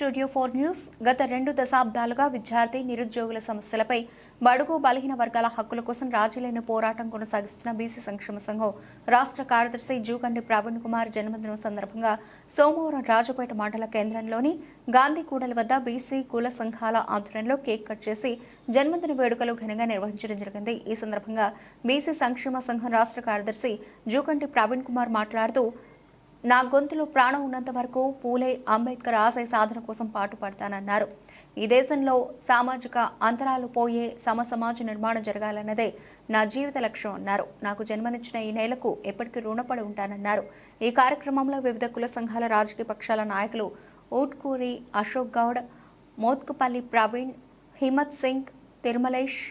Studio four news గత రెండు దశాబ్దాలుగా విద్యార్థి నిరుద్యోగుల సమస్యలపై బడుగు బలహీన వర్గాల హక్కుల కోసం రాజీలేని పోరాటం కొనసాగిస్తున్న బీసీ సంక్షేమ సంఘం రాష్ట్ర కార్యదర్శి జూకండి ప్రవీణ్ కుమార్ జన్మదినం సందర్భంగా సోమవారం రాజపేట మండల కేంద్రంలోని గాంధీ కూడలి వద్ద బీసీ కుల సంఘాల ఆధ్వర్యంలో కేక్ కట్ చేసి జన్మదిన వేడుకలు ఘనంగా నిర్వహించడం జరిగింది. ఈ సందర్భంగా బీసీ సంక్షేమ సంఘం రాష్ట్ర కార్యదర్శి జూకంటి ప్రవీణ్ కుమార్ మాట్లాడుతూ నా గొంతులో ప్రాణం ఉన్నంత వరకు పూలే అంబేద్కర్ ఆశయ సాధన కోసం పాటుపడతానన్నారు. ఈ దేశంలో సామాజిక అంతరాలు పోయే సమ సమాజ నిర్మాణం జరగాలన్నదే నా జీవిత లక్ష్యం అన్నారు. నాకు జన్మనిచ్చిన ఈ నేలకు ఎప్పటికీ రుణపడి ఉంటానన్నారు. ఈ కార్యక్రమంలో వివిధ కుల సంఘాల రాజకీయ పక్షాల నాయకులు ఊట్కూరి అశోక్ గౌడ్ మోత్కుపల్లి ప్రవీణ్ హిమత్ సింగ్ తిరుమలేష్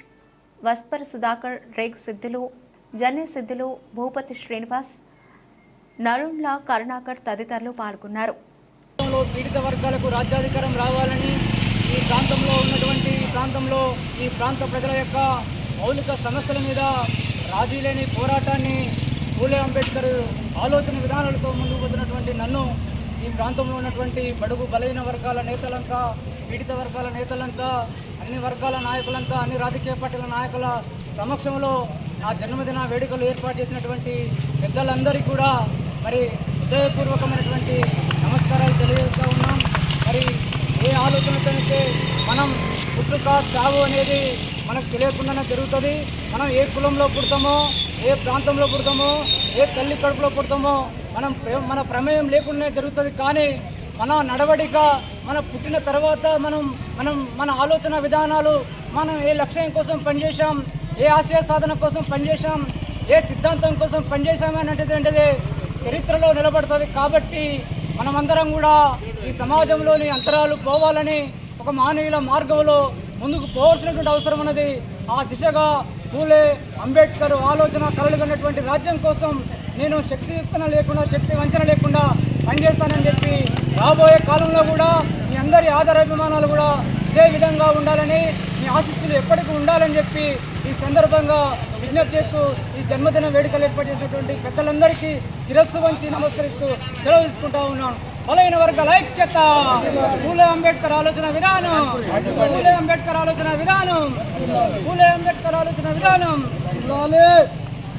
వస్పర్ సుధాకర్ రేగు సిద్ధులు జన్య సిద్ధులు భూపతి శ్రీనివాస్ నరుణ్లా కరుణాకర్ తదితరులు పాల్గొన్నారు. పీడిత వర్గాలకు రాజ్యాధికారం రావాలని ఈ ప్రాంతంలో ఉన్నటువంటి ప్రాంతంలో ఈ ప్రాంత ప్రజల యొక్క మౌలిక సమస్యల మీద రాజీ లేని పోరాటాన్ని పూలే అంబేద్కర్ ఆలోచన విధానాలతో ముందుకు వచ్చినటువంటి నన్ను ఈ ప్రాంతంలో ఉన్నటువంటి బడుగు బలహీన వర్గాల నేతలంతా పీడిత వర్గాల నేతలంతా అన్ని వర్గాల నాయకులంతా అన్ని రాజకీయ పార్టీల నాయకుల సమక్షంలో నా జన్మదిన వేడుకలు ఏర్పాటు చేసినటువంటి పెద్దలందరికీ కూడా మరి హృదయపూర్వకమైనటువంటి నమస్కారాలు తెలియజేస్తూ ఉన్నాం. మరి ఏ ఆలోచనతోనైతే మనం పుట్టుక చావు అనేది మనకు తెలియకుండానే జరుగుతుంది మనం ఏ కులంలో పుడతామో ఏ ప్రాంతంలో పుడతామో ఏ తల్లి కడుపులో పుడతామో మనం ప్రే- మన ప్రమేయం లేకుండానే జరుగుతుంది. కానీ మన నడవడిక మన పుట్టిన తర్వాత మనం మనం మన ఆలోచన విధానాలు మనం ఏ లక్ష్యం కోసం పనిచేసాం ఏ ఆశయ సాధన కోసం పనిచేశాం ఏ సిద్ధాంతం కోసం పనిచేసామనేటువంటిది చరిత్రలో నిలబడుతుంది కాబట్టి మనమందరం కూడా ఈ సమాజంలోని అంతరాలు పోవాలని ఒక మానవీయుల మార్గంలో ముందుకు పోవాల్సినటువంటి అవసరం ఉన్నది. ఆ దిశగా పూలే అంబేద్కర్ ఆలోచన కలలుగన్నటువంటి రాజ్యం కోసం నేను శక్తియుక్తన లేకుండా శక్తి వంచన లేకుండా పనిచేస్తానని చెప్పి రాబోయే కాలంలో కూడా మీ అందరి ఆదరాభిమానాలు కూడా ఇదే విధంగా ఉండాలని ఆశీస్సులు ఎప్పటికీ ఉండాలని చెప్పి ఈ సందర్భంగా విజ్ఞప్తి చేస్తూ ఈ జన్మదిన వేడుకలు ఏర్పాటు చేసినటువంటి పెద్దలందరికీ శిరస్సు వంచి నమస్కరిస్తూ సెలవు తీసుకుంటా ఉన్నాను. బలైన వర్గాల ఐక్యత. పూలే అంబేద్కర్ ఆలోచన విధానం. పూలే అంబేద్కర్ ఆలోచన విధానం. పూలే అంబేద్కర్ ఆలోచన విధానం.